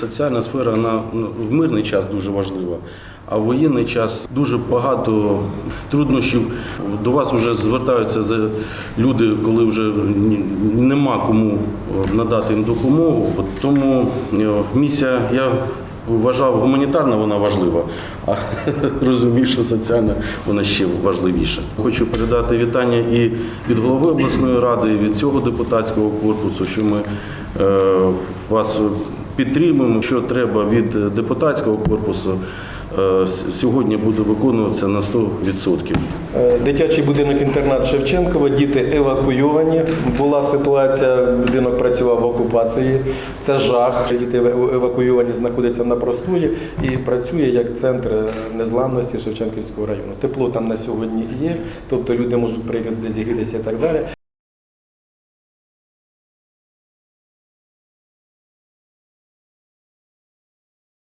соціальна сфера вона ну, в мирний час дуже важлива. А в воєнний час дуже багато труднощів. До вас вже звертаються люди, коли вже нема кому е, надати їм допомогу. Тому е, місія, я вважав, гуманітарна вона важлива, а розумію, що соціальна вона ще важливіша. Хочу передати вітання і від голови обласної ради, і від цього депутатського корпусу, що ми е, вас підтримуємо, що треба від депутатського корпусу. е, Сьогодні буде виконуватися на 100%. Е, Дитячий будинок інтернат Шевченкова, діти евакуйовані. Була ситуація, будинок працював в окупації. Це жах. Діти евакуйовані знаходяться на простої і працює як центр незламності Шевченківського району. Тепло там на сьогодні є, тобто люди можуть прийти де зігрітися і так далі.